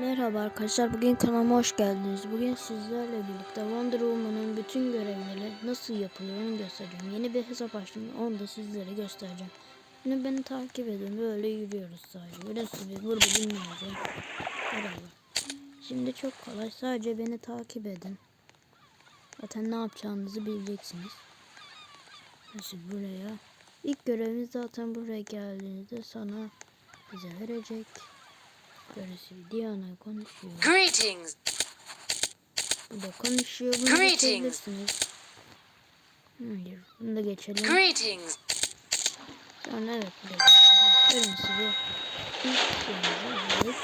Merhaba arkadaşlar, bugün kanalıma hoş geldiniz. Bugün sizlerle birlikte Wonder Woman'ın bütün görevleri nasıl yapılıyor onu göstereceğim. Yeni bir hesap açtım, onu da sizlere göstereceğim. Şimdi beni takip edin, böyle yürüyoruz sadece. Burası bir burada bilmeyeceğim. Merhaba. Şimdi çok kolay, sadece beni takip edin. Zaten ne yapacağınızı bileceksiniz. Nasıl buraya? İlk görevimiz zaten buraya geldiğinizde sana bize verecek. Bir Diana konuşuyor. Greetings. Burada konuşuyor. Bunu Greetings. Hayır. Bunu da geçelim. Greetings. Sonra evet bu da geçelim. Bir ilk görevimiz.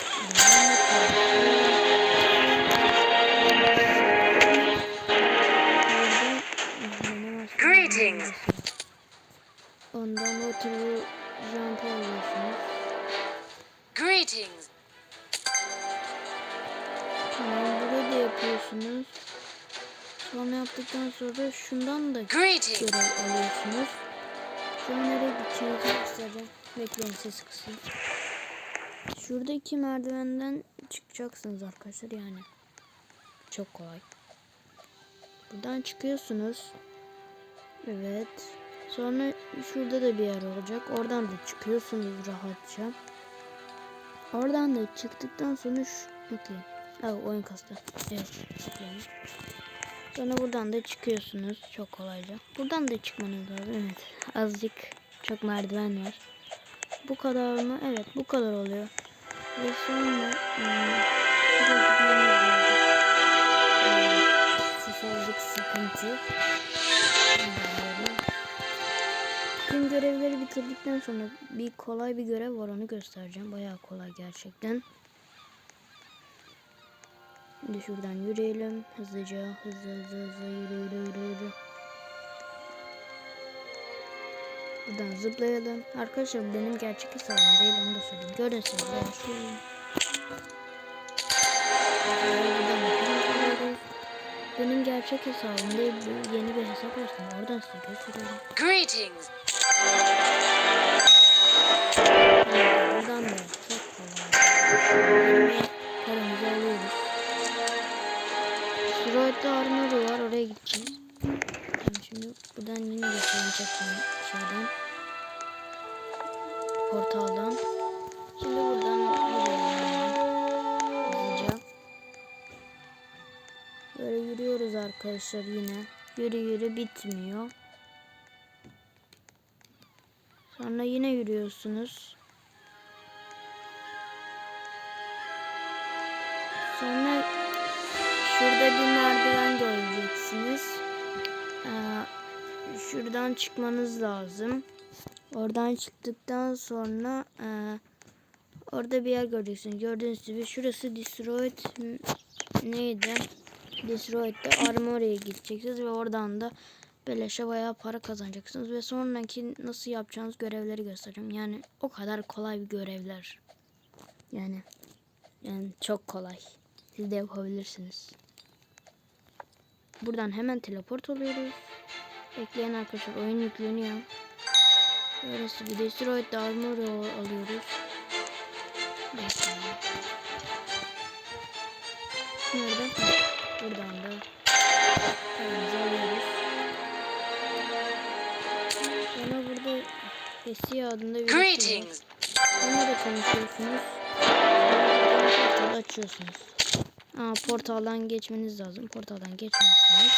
Evet. Greetings. Ondan o türlü jump alıyorsunuz. Greetings. Yapıyorsunuz. Sonra yaptıktan sonra şundan da görev alıyorsunuz. Şu nereye gideceğinizi göstereceğim. Bekleyin ses kısayım. Şuradaki merdivenden çıkacaksınız arkadaşlar yani. Çok kolay. Buradan çıkıyorsunuz. Evet. Sonra şurada da bir yer olacak. Oradan da çıkıyorsunuz rahatça. Oradan da çıktıktan sonra şu bekleyin. Ha, oyun kastı. Evet. Sonra buradan da çıkıyorsunuz çok kolayca. Buradan da çıkmanız lazım. Evet. Azıcık çok merdiven var. Bu kadar mı? Evet bu kadar oluyor. Ve sonra hmm, azıcık sıkıntı. Tüm görevleri bitirdikten sonra bir kolay bir görev var onu göstereceğim. Bayağı kolay gerçekten. Şimdi şuradan yürüyelim. Hızlıca hızlı hızlı hızlı yürü yürü yürü yürü. Buradan zıplayalım. Arkadaşlar benim gerçek hesabım değil onu da söyleyeyim. Görürsünüz ya şu. Buradan yapıyoruz. Benim gerçek hesabım değil yeni bir hesap açtım. Oradan size gösteriyorum. Greetings. Var oraya gideceğiz. Tamam şimdi buradan yine çektim şeyden. Portaldan. Şimdi buradan. Hızlıca. Böyle yürüyoruz arkadaşlar yine. Yürü yürü bitmiyor. Sonra yine yürüyorsunuz. Sonra şurada bir şuradan çıkmanız lazım. Oradan çıktıktan sonra e, orada bir yer göreceksiniz. Gördüğünüz gibi şurası Destroyed neydi? Destroyed'de Armory'e gideceksiniz ve oradan da beleşe bayağı para kazanacaksınız ve sonraki nasıl yapacağınız görevleri göstereceğim. Yani o kadar kolay bir görevler. Yani yani çok kolay. Siz de yapabilirsiniz. Buradan hemen teleport oluyoruz. Bekleyen arkadaşlar oyun yükleniyor. Burası bir Destroyed Armor alıyoruz. Bekleyin. Nerede? Buradan da paramızı alıyoruz. Sonra burada Essie adında bir şey. Greetings. Onunla da konuşuyorsunuz. Portalı açıyorsunuz. Aa, portaldan geçmeniz lazım. Portaldan geçmezsiniz.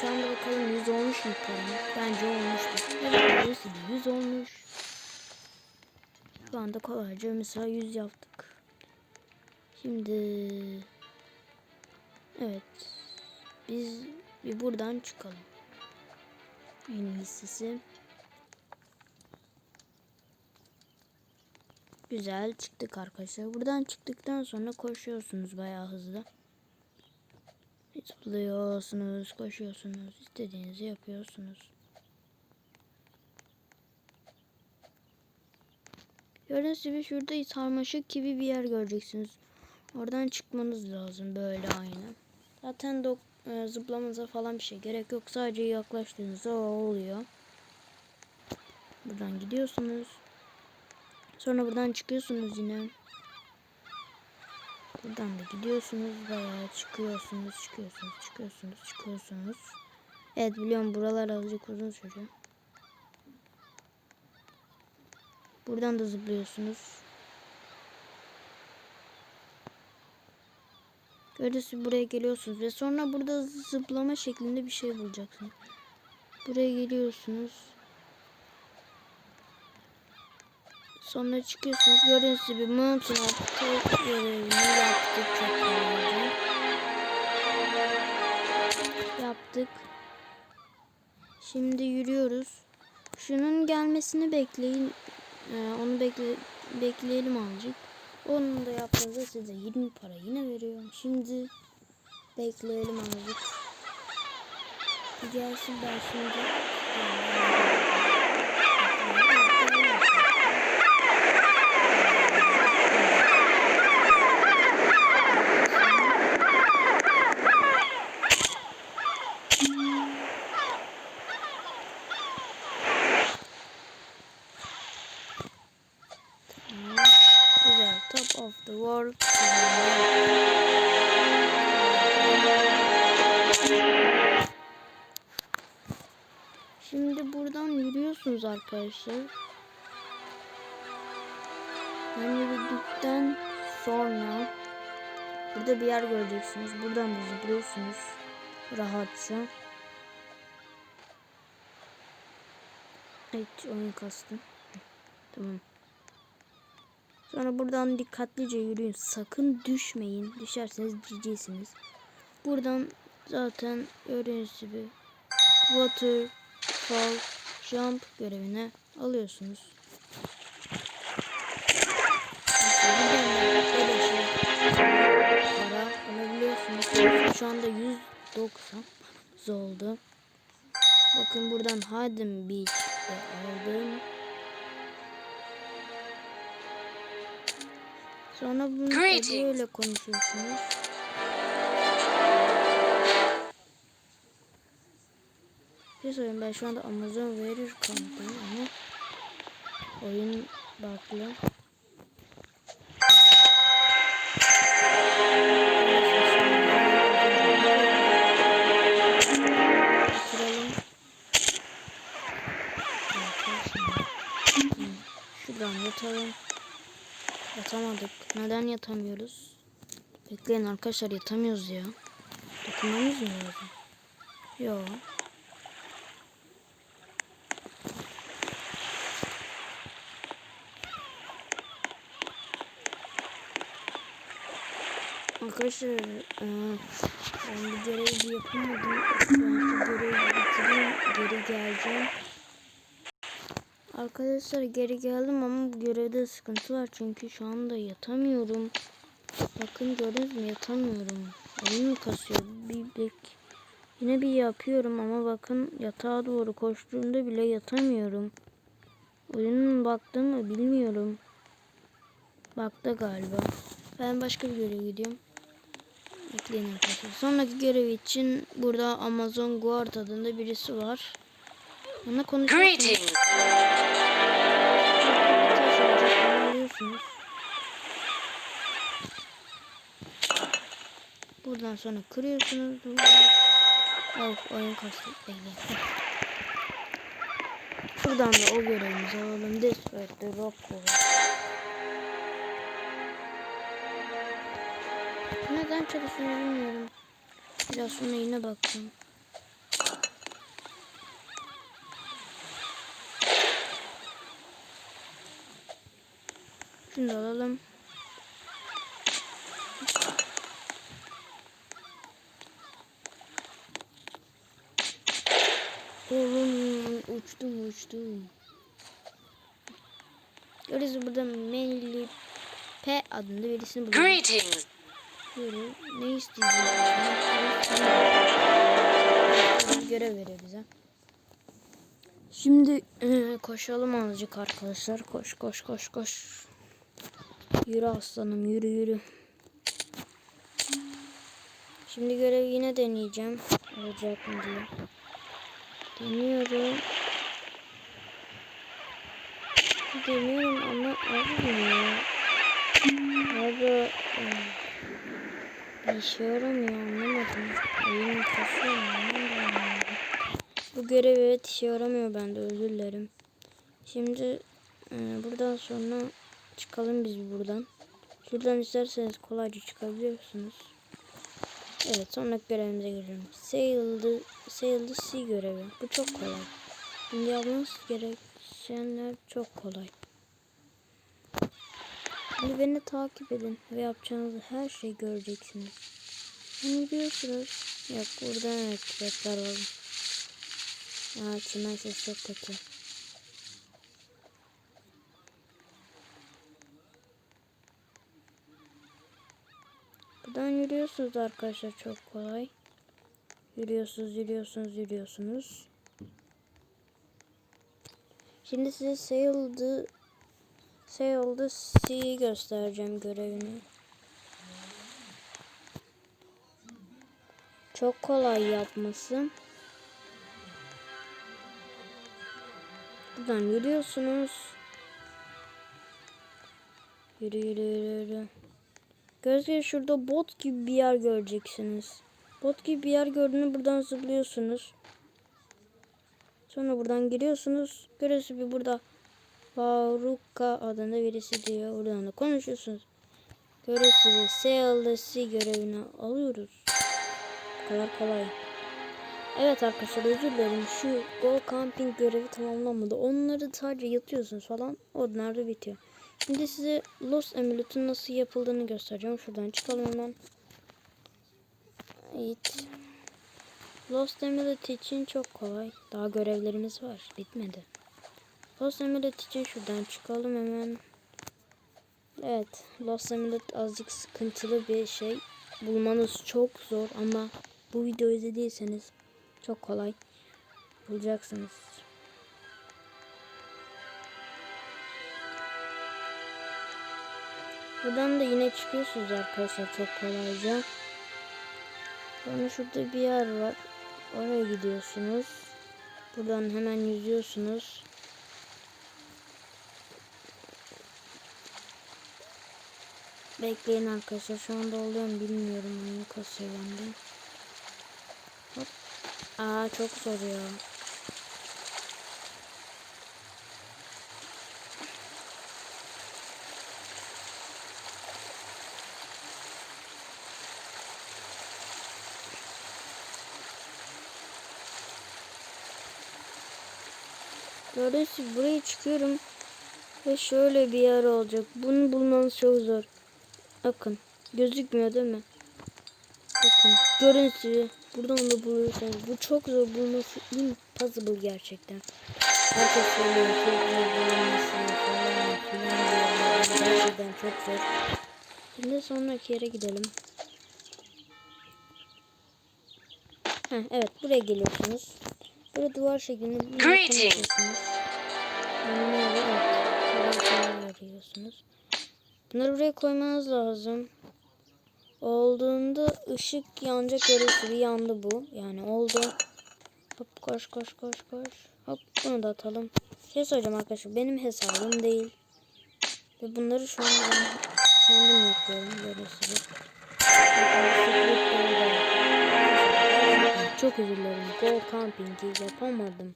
Şu anda bakalım 100 olmuş mu paramız? Bence olmuştur. Evet burası da 100 olmuş. Şu anda kolayca mesela 100 yaptık. Şimdi evet biz bir buradan çıkalım. En iyisi. Güzel çıktık arkadaşlar. Buradan çıktıktan sonra koşuyorsunuz bayağı hızlı. Zıplıyorsunuz, koşuyorsunuz, istediğinizi yapıyorsunuz. Gördüğünüz gibi şurada sarmaşık gibi bir yer göreceksiniz. Oradan çıkmanız lazım böyle aynı. Zaten dok e, zıplamanıza falan bir şey gerek yok. Sadece yaklaştığınızda o oluyor. Buradan gidiyorsunuz. Sonra buradan çıkıyorsunuz yine. Buradan da gidiyorsunuz bayağı çıkıyorsunuz, çıkıyorsunuz, çıkıyorsunuz, çıkıyorsunuz. Evet biliyorum buralar azıcık uzun sürüyor. Buradan da zıplıyorsunuz. Öylesi buraya geliyorsunuz ve sonra burada zıplama şeklinde bir şey bulacaksınız. Buraya geliyorsunuz. Sonra çıkıyorsunuz. Gördüğünüz gibi Mountain Up'ta görevini yaptık. Yaptık. Şimdi yürüyoruz. Şunun gelmesini bekleyin. Ee, onu bekle bekleyelim azıcık. Onu da yaptığınızda size 20 para yine veriyorum. Şimdi bekleyelim azıcık. Bir gelsin ben şimdi. Yürüyorsunuz arkadaşlar. Ben yürüdükten sonra burada bir yer göreceksiniz. Buradan da zıplıyorsunuz. Rahatça. Evet oyun kastım. Tamam. Sonra buradan dikkatlice yürüyün. Sakın düşmeyin. Düşerseniz ciciysiniz. Buradan zaten gördüğünüz gibi waterfall jump görevine alıyorsunuz. Para alabiliyorsunuz. Şu anda 190 oldu. Bakın buradan Hidden Beach'te aldım. Sonra bunu böyle konuşuyorsunuz. Şey ben şu anda Amazon verir kanıtım ama oyun baklı. Şuradan yatalım. Yatamadık. Neden yatamıyoruz? Bekleyin arkadaşlar yatamıyoruz ya. Dokunmamız mı lazım? Yok. Arkadaşlar eee, ben bu görevi yapamadım. Şu görevi bitireyim. Geri geleceğim. Arkadaşlar geri geldim ama görevde sıkıntı var. Çünkü şu anda yatamıyorum. Bakın gördünüz mü yatamıyorum. Oyun kasıyor. Bir bek. Yine bir yapıyorum ama bakın yatağa doğru koştuğumda bile yatamıyorum. Oyunun baktı mı bilmiyorum. Baktı galiba. Ben başka bir göreve gidiyorum. Bekleyin arkadaşlar. Sonraki görev için burada Amazon Guard adında birisi var. Onunla konuşuyorsunuz. Buradan sonra kırıyorsunuz. Of oyun kastı. Bekleyin. Şuradan da o görevimizi alalım. Desperate Rock Wall. Çalışıyor bilmiyorum. Biraz sonra yine bakacağım. Şunu da alalım. Oğlum uçtum uçtum. Görüyoruz burada Melly P adında birisini buluyoruz. Greetings. Şöyle ne isteyeceğiz? Görev veriyor bize. Şimdi e, koşalım azıcık arkadaşlar. Koş koş koş koş. Yürü aslanım yürü yürü. Şimdi görevi yine deneyeceğim. Olacak mı diye. Deniyorum. demiyorum ama abi ya. Abi e, bir işe yaramıyor anlamadım. Oyun mu? anlamadım. Bu görev evet işe yaramıyor bende özür dilerim. Şimdi e, buradan sonra çıkalım biz buradan. Şuradan isterseniz kolayca çıkabiliyorsunuz. Evet sonraki görevimize geliyorum. Sail the, sail sea görevi. Bu çok kolay. Yapmanız gerekenler çok kolay. Şimdi beni takip edin ve yapacağınız her şeyi göreceksiniz. Bunu biliyorsunuz. Yok burada evet reklar var. Aa çimen ses çok kötü. Buradan yürüyorsunuz arkadaşlar çok kolay. Yürüyorsunuz, yürüyorsunuz, yürüyorsunuz. Şimdi size Sail Sail the Sea'yi göstereceğim görevini. Çok kolay yapması. Buradan yürüyorsunuz. Yürü yürü yürü yürü. Gözleri şurada bot gibi bir yer göreceksiniz. Bot gibi bir yer gördüğünü buradan zıplıyorsunuz. Sonra buradan giriyorsunuz. Görüyorsunuz bir burada Faruka adında birisi diyor. Oradan da konuşuyorsunuz. Sail the Sea görevini alıyoruz. Bu kadar kolay. Evet arkadaşlar özür dilerim. Şu Go Camping görevi tamamlanmadı. Onları sadece yatıyorsunuz falan. Onlar da bitiyor. Şimdi size Lost Amulet'ın nasıl yapıldığını göstereceğim. Şuradan çıkalım hemen. Evet. Lost Amulet için çok kolay. Daha görevlerimiz var. Bitmedi. Lost Amulet için şuradan çıkalım hemen. Evet. Lost Amulet azıcık sıkıntılı bir şey. Bulmanız çok zor ama bu videoyu izlediyseniz çok kolay bulacaksınız. Buradan da yine çıkıyorsunuz arkadaşlar çok kolayca. Sonra şurada bir yer var. Oraya gidiyorsunuz. Buradan hemen yüzüyorsunuz. Bekleyin arkadaşlar. Şu anda oluyor bilmiyorum. Oyun kasıyor bende. Hop. Aa çok zor ya. Gibi buraya çıkıyorum. Ve şöyle bir yer olacak. Bunu bulmanız çok zor. Bakın. Gözükmüyor değil mi? Bakın. Gördüğünüz gibi. Buradan da buluyorsanız. Bu çok zor bulması. Impossible gerçekten. Herkes söylüyor. Çok zor falan. Gerçekten çok zor. Şimdi sonraki yere gidelim. Heh, evet buraya geliyorsunuz. Böyle duvar şeklinde bir Greetings. Bunları evet, veriyorsunuz. Bunları buraya koymanız lazım. Olduğunda ışık yanacak görüntü yandı bu. Yani oldu. Hop koş koş koş koş. Hop bunu da atalım. Şey söyleyeceğim arkadaşlar benim hesabım değil. Ve bunları şu an ben kendim yapıyorum. Böyle size. Çok özür dilerim. Go camping'i yapamadım.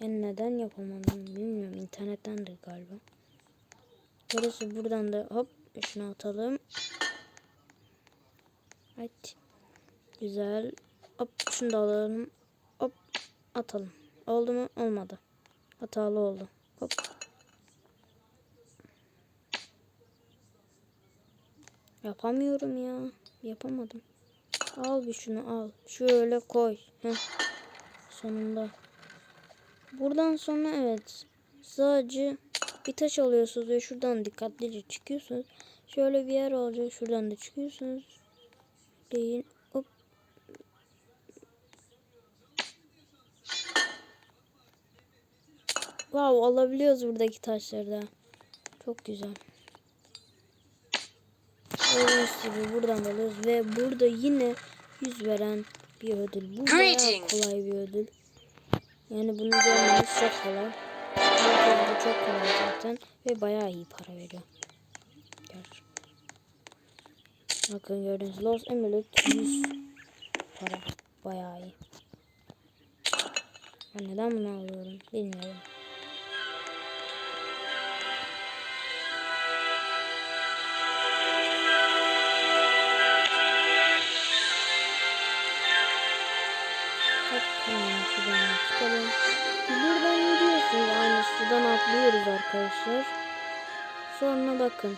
Yani neden yapamadım bilmiyorum. İnternettendir galiba. Burası buradan da hop şunu atalım. Evet. Güzel. Hop şunu da alalım. Hop atalım. Oldu mu? Olmadı. Hatalı oldu. Hop. Yapamıyorum ya. Yapamadım. Al bir şunu al. Şöyle koy. Heh. Sonunda. Buradan sonra evet. Sadece bir taş alıyorsunuz ve şuradan dikkatlice çıkıyorsunuz. Şöyle bir yer olacak. Şuradan da çıkıyorsunuz. Değil. Hop. Wow alabiliyoruz buradaki taşları da. Çok güzel. Gördüğünüz gibi buradan da alıyoruz ve burada yine yüz veren bir ödül. Bu bayağı kolay bir ödül. Yani bunu görmeniz çok kolay. Bu çok kolay zaten ve bayağı iyi para veriyor. Gerçi. Bakın gördüğünüz Los Emerald 100 para. Bayağı iyi. Ben neden bunu alıyorum bilmiyorum. Hemen şuradan çıkalım. Buradan gidiyorsunuz. Aynı sudan atlıyoruz arkadaşlar. Sonra bakın.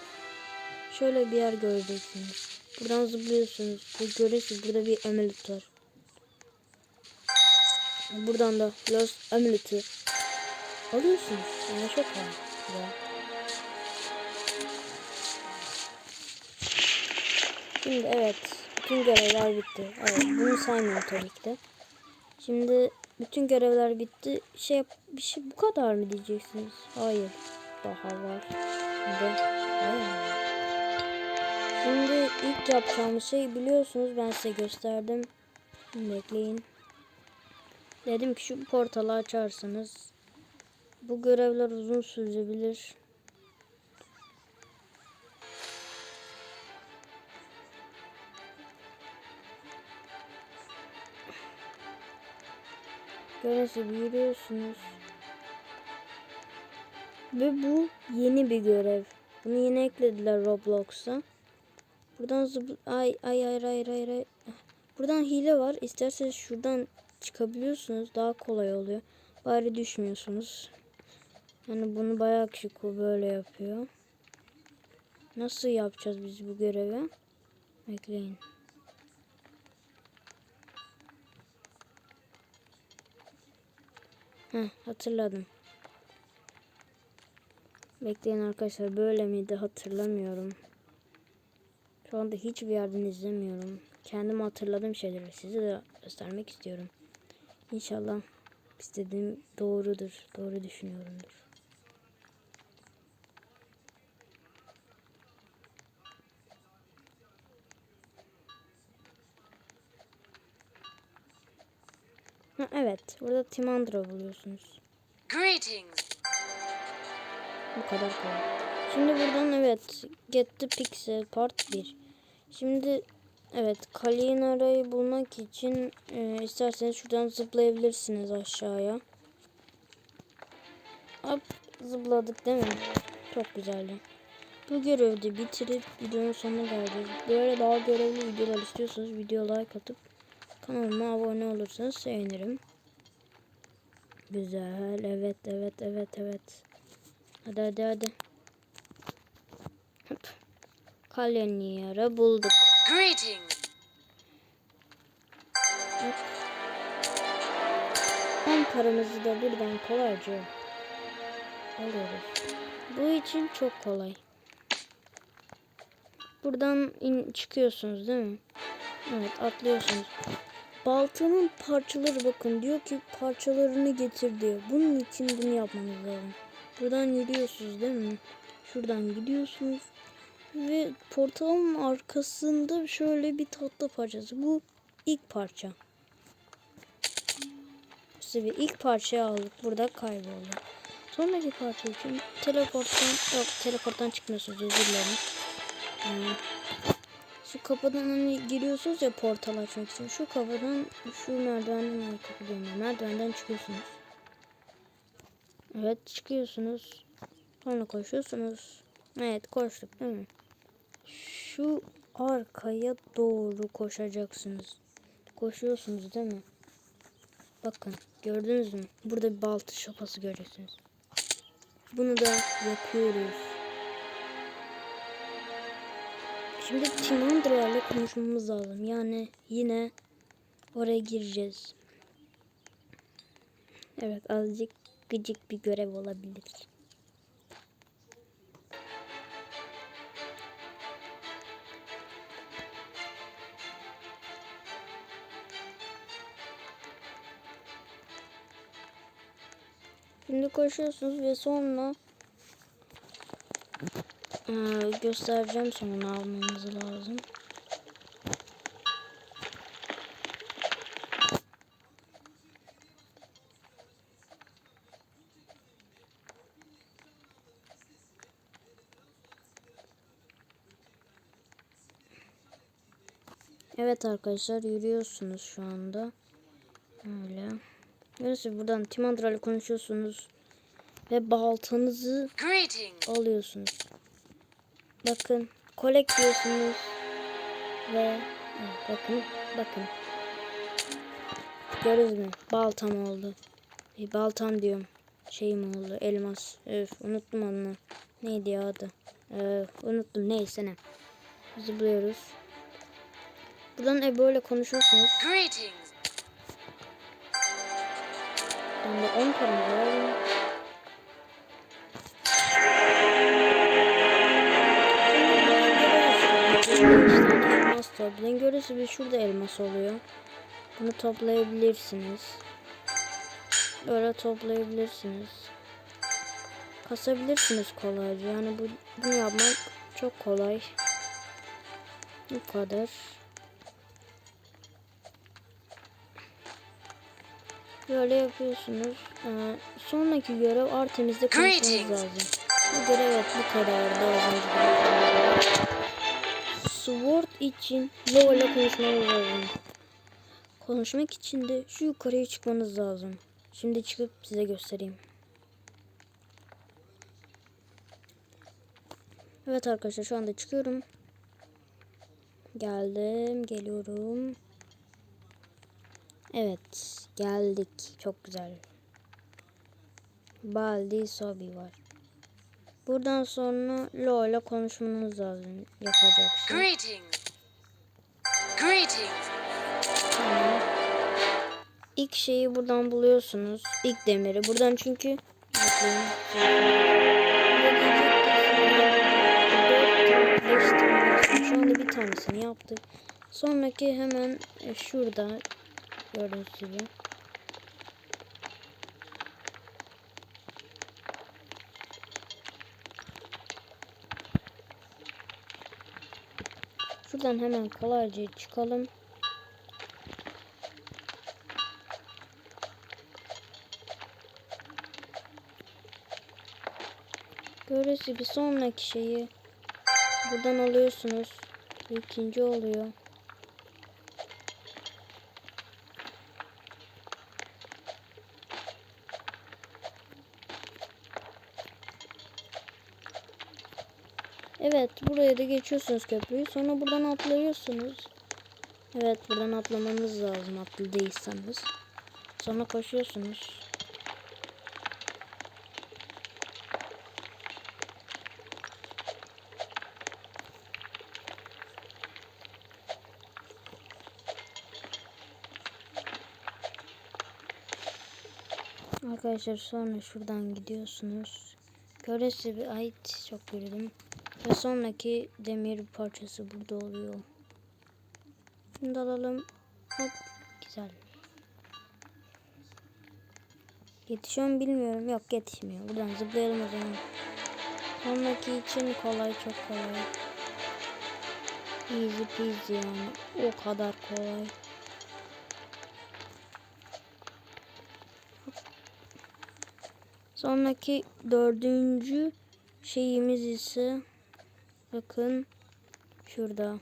Şöyle bir yer göreceksiniz. Buradan zıplıyorsunuz. Ve görüyorsunuz burada bir emelit var. Buradan da Los Amulet'i alıyorsunuz. Yani çok. Ya. Şimdi evet. Bütün görevler bitti. Evet bunu saymıyorum tabii ki de. Şimdi bütün görevler bitti. Şey bir şey bu kadar mı diyeceksiniz? Hayır. Daha var. Şimdi. Şimdi ilk yapacağımız şey biliyorsunuz ben size gösterdim. Bekleyin. Dedim ki şu portalı açarsınız. Bu görevler uzun sürebilir. Gördüğünüz yürüyorsunuz. Ve bu yeni bir görev. Bunu yeni eklediler Roblox'a. Buradan zıpl... Ay ay ay ay ay ay. Buradan hile var. İsterseniz şuradan çıkabiliyorsunuz. Daha kolay oluyor. Bari düşmüyorsunuz. Yani bunu bayağı kişi böyle yapıyor. Nasıl yapacağız biz bu görevi? Bekleyin. Heh, hatırladım. Bekleyin arkadaşlar böyle miydi hatırlamıyorum. Şu anda hiçbir yerden izlemiyorum. Kendim hatırladığım şeyleri size de göstermek istiyorum. İnşallah istediğim doğrudur. Doğru düşünüyorumdur. Ha, evet. Burada Timandra buluyorsunuz. Greetings. Bu kadar kolay. Şimdi buradan evet Get the Pixel Part 1. Şimdi evet Kalinara'yı bulmak için e, isterseniz şuradan zıplayabilirsiniz aşağıya. Hop zıpladık değil mi? Çok güzeldi. Bu görevi de bitirip videonun sonuna geldik. Böyle daha görevli videolar istiyorsanız video like atıp kanalıma abone olursanız sevinirim. Güzel. Evet evet evet evet. Hadi hadi hadi. Hop. Kaleniyara bulduk. Greetings. Hem paramızı da buradan kolayca alıyoruz. Bu için çok kolay. Buradan in, çıkıyorsunuz değil mi? Evet atlıyorsunuz. Baltanın parçaları bakın diyor ki parçalarını getir diyor. Bunun için bunu yapmanız lazım. Buradan yürüyorsunuz değil mi? Şuradan gidiyorsunuz. Ve portalın arkasında şöyle bir tatlı parçası. Bu ilk parça. İşte bir ilk parçayı aldık. Burada kayboldu. Sonraki parça için teleporttan yok teleporttan çıkmıyorsunuz özür dilerim. Hmm. Şu kapıdan hani giriyorsunuz ya portal açmak için. Şu kapıdan şu merdivenden ay kapı diyorum ya, Merdivenden çıkıyorsunuz. Evet çıkıyorsunuz. Sonra koşuyorsunuz. Evet koştuk değil mi? Şu arkaya doğru koşacaksınız. Koşuyorsunuz değil mi? Bakın gördünüz mü? Burada bir baltı şapası görüyorsunuz. Bunu da yapıyoruz. Şimdi Timandra konuşmamız lazım. Yani yine oraya gireceğiz. Evet azıcık gıcık bir görev olabilir. Şimdi koşuyorsunuz ve sonra ee, göstereceğim sonra almanız lazım. Evet arkadaşlar yürüyorsunuz şu anda. Öyle. Neyse buradan Timandral konuşuyorsunuz ve baltanızı alıyorsunuz. Bakın collect diyorsunuz. Ve bakın bakın. Gördünüz mü? Baltam oldu. E, baltam diyorum. Şeyim oldu. Elmas. Öf unuttum onu. Neydi ya adı? Ee, unuttum. Neyse ne. Zıplıyoruz. Buradan e böyle konuşuyorsunuz. Greetings. Ben de 10 param Elmas toplayın. Görüyorsunuz bir şurada elmas oluyor. Bunu toplayabilirsiniz. Böyle toplayabilirsiniz. Kasabilirsiniz kolayca. Yani bu bunu yapmak çok kolay. Bu kadar. Böyle yapıyorsunuz. Ee, sonraki görev Artemis'de konuşmanız lazım. Bu görev evet bu kadar. Daha önce. Sword için Leo ile konuşmanız lazım. Konuşmak için de şu yukarıya çıkmanız lazım. Şimdi çıkıp size göstereyim. Evet arkadaşlar şu anda çıkıyorum. Geldim, geliyorum. Evet, geldik. Çok güzel. Baldi Sobi var. Buradan sonra Lo ile konuşmanız lazım. Yapacak şey. Greetings. Tamam. İlk şeyi buradan buluyorsunuz. İlk demiri. Buradan çünkü. Şu anda bir tanesini yaptık. Sonraki hemen şurada gördüğünüz gibi. Şuradan hemen kolayca çıkalım. Gördüğünüz gibi sonraki şeyi buradan alıyorsunuz. İkinci oluyor. Evet buraya da geçiyorsunuz köprüyü. Sonra buradan atlıyorsunuz. Evet buradan atlamanız lazım atladıysanız. Sonra koşuyorsunuz. Arkadaşlar sonra şuradan gidiyorsunuz. Göresi bir ait çok yürüdüm. Ve sonraki demir parçası burada oluyor. Şunu da alalım. Hop güzel. Yetişiyor mu bilmiyorum. Yok yetişmiyor. Buradan zıplayalım o zaman. Sonraki için kolay çok kolay. Easy peasy yani. O kadar kolay. Sonraki dördüncü şeyimiz ise bakın şurada.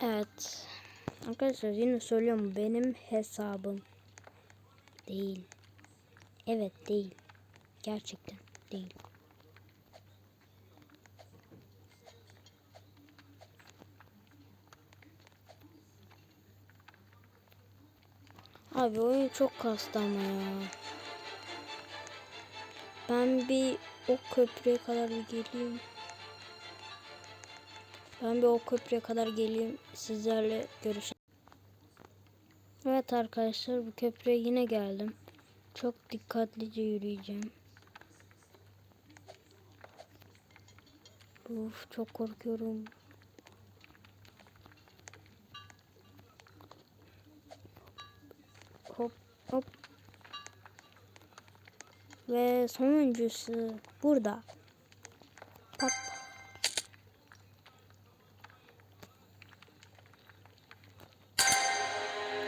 Evet. Arkadaşlar yine söylüyorum benim hesabım değil. Evet değil. Gerçekten değil. Abi oyun çok kastı ama ya. Ben bir o köprüye kadar bir geleyim. Ben bir o köprüye kadar geleyim. Sizlerle görüşelim. Evet arkadaşlar bu köprüye yine geldim. Çok dikkatlice yürüyeceğim. Uf çok korkuyorum. Hop hop. Ve sonuncusu burada. Hop.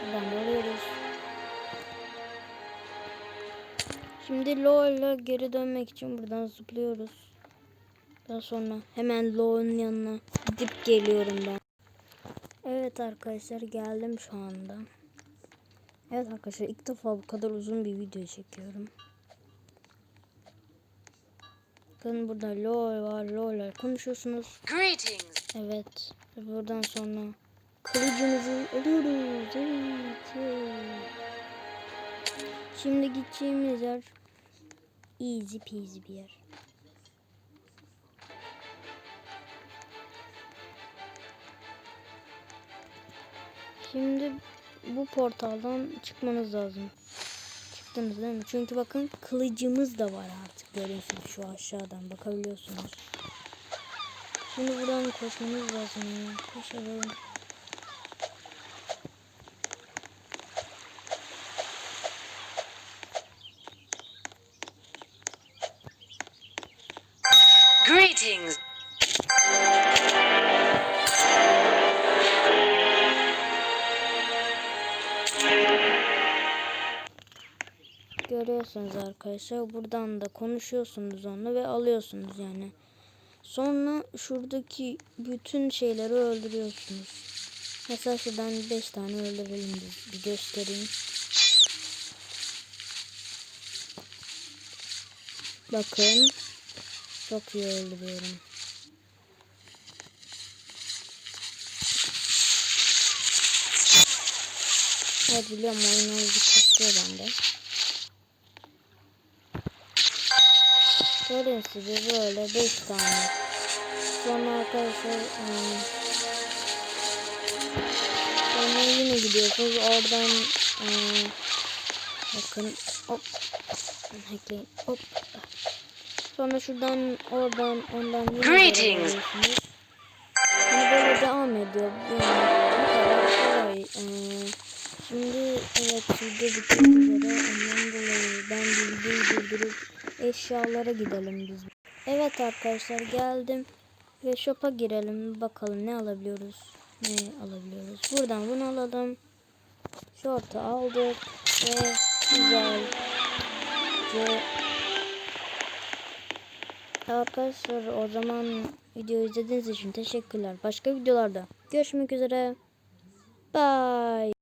Buradan alıyoruz. Şimdi LoL'la geri dönmek için buradan zıplıyoruz. Daha sonra hemen Lo'nun yanına gidip geliyorum ben. Evet arkadaşlar geldim şu anda. Evet arkadaşlar ilk defa bu kadar uzun bir video çekiyorum. Bakın burada LOL var LOL konuşuyorsunuz. Greetings. Evet. Ve buradan sonra kılıcımızı alıyoruz. Evet. Şimdi gideceğimiz yer easy peasy bir yer. Şimdi bu portaldan çıkmanız lazım. Çıktınız değil mi? Çünkü bakın kılıcımız da var artık. Görüyorsunuz şu aşağıdan bakabiliyorsunuz. Şimdi buradan koşmamız lazım. Koşalım. Greetings. Görüyorsunuz arkadaşlar. Buradan da konuşuyorsunuz onunla ve alıyorsunuz yani. Sonra şuradaki bütün şeyleri öldürüyorsunuz. Mesela şuradan 5 tane öldürelim. Bir göstereyim. Bakın. Çok iyi öldürüyorum. Evet biliyorum oyun azıcık kasıyor bende. Görün size böyle 5 tane. Sonra arkadaşlar ıı, sonra yine gidiyorsunuz oradan ıı, bakın hop ekleyin hop sonra şuradan oradan ondan Greetings. Hani böyle devam ediyor. Yani bu kadar kolay. Ee, şimdi evet sizde bitmek üzere. Ondan dolayı ben bir videoyu durdurup eşyalara gidelim biz. Evet arkadaşlar geldim. Ve shop'a girelim. Bakalım ne alabiliyoruz. Ne alabiliyoruz. Buradan bunu alalım. Şortu aldık. Ve güzelce Arkadaşlar o zaman videoyu izlediğiniz için teşekkürler. Başka videolarda görüşmek üzere. Bye.